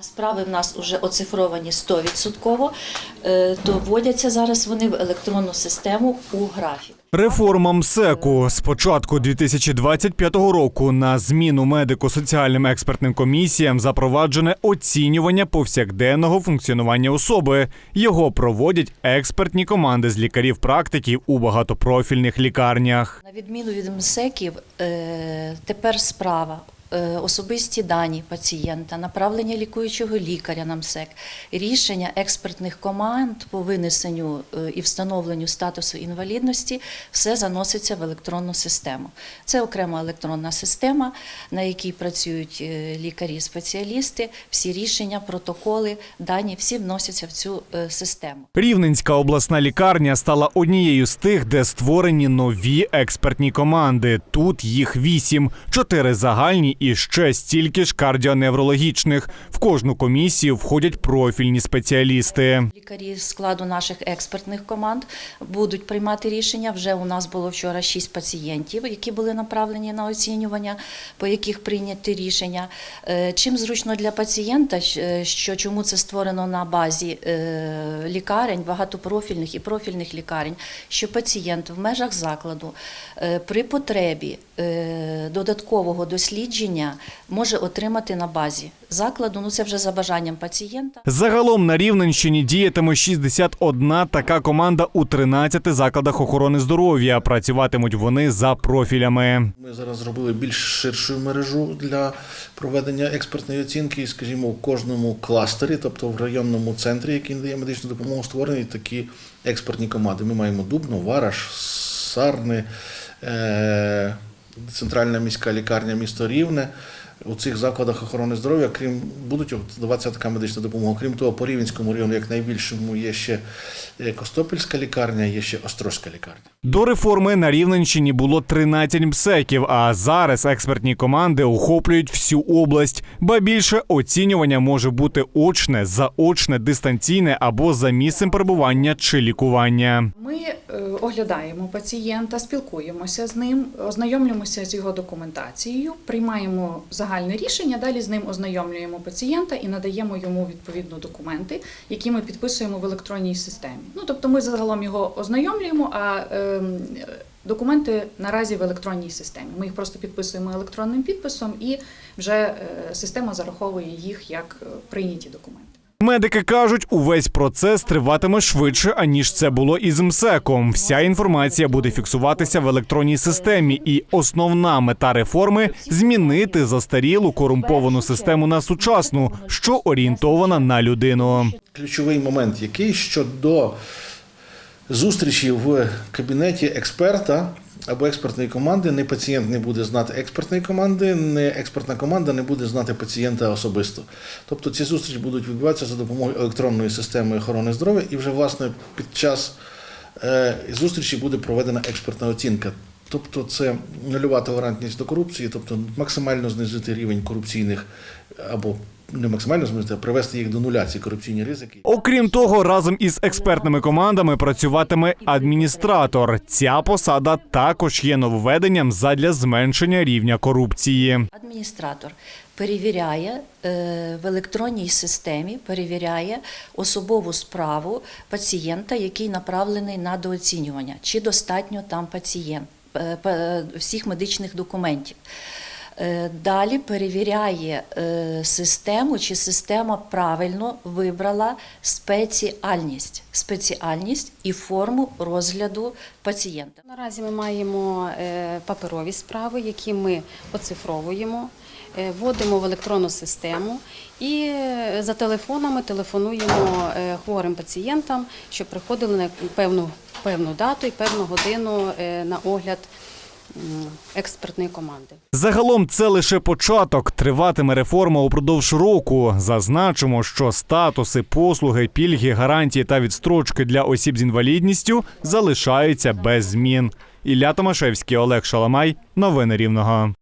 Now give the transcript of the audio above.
Справи в нас вже оцифровані 100%, е, то вводяться зараз вони в електронну систему у графік. Реформа МСЕКу з початку 2025 року на зміну медико-соціальним експертним комісіям запроваджене оцінювання повсякденного функціонування особи. Його проводять експертні команди з лікарів-практиків у багатопрофільних лікарнях. На відміну від МСЕКів, е, тепер справа. Е, Особисті дані пацієнта, направлення лікуючого лікаря на МСЕК, рішення експертних команд по винесенню е, і встановленню статусу інвалідності все заноситься в електронну систему. Це окрема електронна система, на якій працюють е, лікарі-спеціалісти. Всі рішення, протоколи, дані всі вносяться в цю систему. Рівненська обласна лікарня стала однією з тих, де створені нові експертні команди. Тут їх вісім, чотири загальні і ще стільки ж кардіоневрологічних. В кожну комісію входять профільні спеціалісти. Лікарі з складу наших експертних команд будуть приймати рішення. Вже у нас було вчора шість пацієнтів, які були направлені на оцінювання, по яких прийняті рішення. Е, Чим зручно для пацієнта, е, що чому це створено на базі е, лікарень, багатопрофільних і профільних лікарень, що пацієнт в межах закладу при потребі додаткового дослідження може отримати на базі закладу. Ну це вже за бажанням пацієнта. Загалом на Рівненщині діятиме 61 така команда у 13 закладах охорони здоров'я. Працюватимуть вони за профілями. Ми зараз зробили більш ширшу мережу для проведення експертної оцінки. Скажімо, в кожному кластері, тобто в районному центрі, який надає медичну допомогу, створені такі експертні команди. Ми маємо Дубно, Вараш, Сарни, е- Центральна міська лікарня місто Рівне. У цих закладах охорони здоров'я, крім будуть даватися така медична допомога. Крім того, по Рівненському району, як найбільшому, є ще е, Костопільська лікарня, є ще Острозька лікарня. До реформи на Рівненщині було 13 МСЕКів, а зараз експертні команди охоплюють всю область. Ба більше оцінювання може бути очне, заочне, дистанційне або за місцем перебування чи лікування. Ми е, оглядаємо пацієнта, спілкуємося з ним, ознайомлюємося з його документацією, приймаємо загальне рішення. Далі з ним ознайомлюємо пацієнта і надаємо йому відповідно документи, які ми підписуємо в електронній системі. Ну тобто, ми загалом його ознайомлюємо, а е, документи наразі в електронній системі. Ми їх просто підписуємо електронним підписом, і вже е, система зараховує їх як е, прийняті документи. Медики кажуть, увесь процес триватиме швидше, аніж це було із МСЕКом. Вся інформація буде фіксуватися в електронній системі, і основна мета реформи змінити застарілу корумповану систему на сучасну, що орієнтована на людину. ключовий момент, який що до зустрічі в кабінеті експерта або експертної команди, не пацієнт не буде знати експертної команди, не експертна команда не буде знати пацієнта особисто. Тобто ці зустрічі будуть відбуватися за допомогою електронної системи охорони здоров'я, і вже власне під час е, зустрічі буде проведена експертна оцінка. Тобто це нульова толерантність до корупції, тобто максимально знизити рівень корупційних або не максимально знизити, а привести їх до нуля ці корупційні ризики. Окрім того, разом із експертними командами працюватиме адміністратор. Ця посада також є нововведенням задля зменшення рівня корупції. Адміністратор перевіряє е, в електронній системі, перевіряє особову справу пацієнта, який направлений на дооцінювання, чи достатньо там пацієнт всіх медичних документів. Е, Далі перевіряє е, систему, чи система правильно вибрала спеціальність, спеціальність і форму розгляду пацієнта. Наразі ми маємо е, паперові справи, які ми оцифровуємо, вводимо в електронну систему і за телефонами телефонуємо хворим пацієнтам, щоб приходили на певну, певну дату і певну годину е, на огляд експертної команди. Загалом це лише початок. Триватиме реформа упродовж року. Зазначимо, що статуси, послуги, пільги, гарантії та відстрочки для осіб з інвалідністю залишаються без змін. Ілля Томашевський, Олег Шаламай. Новини Рівного.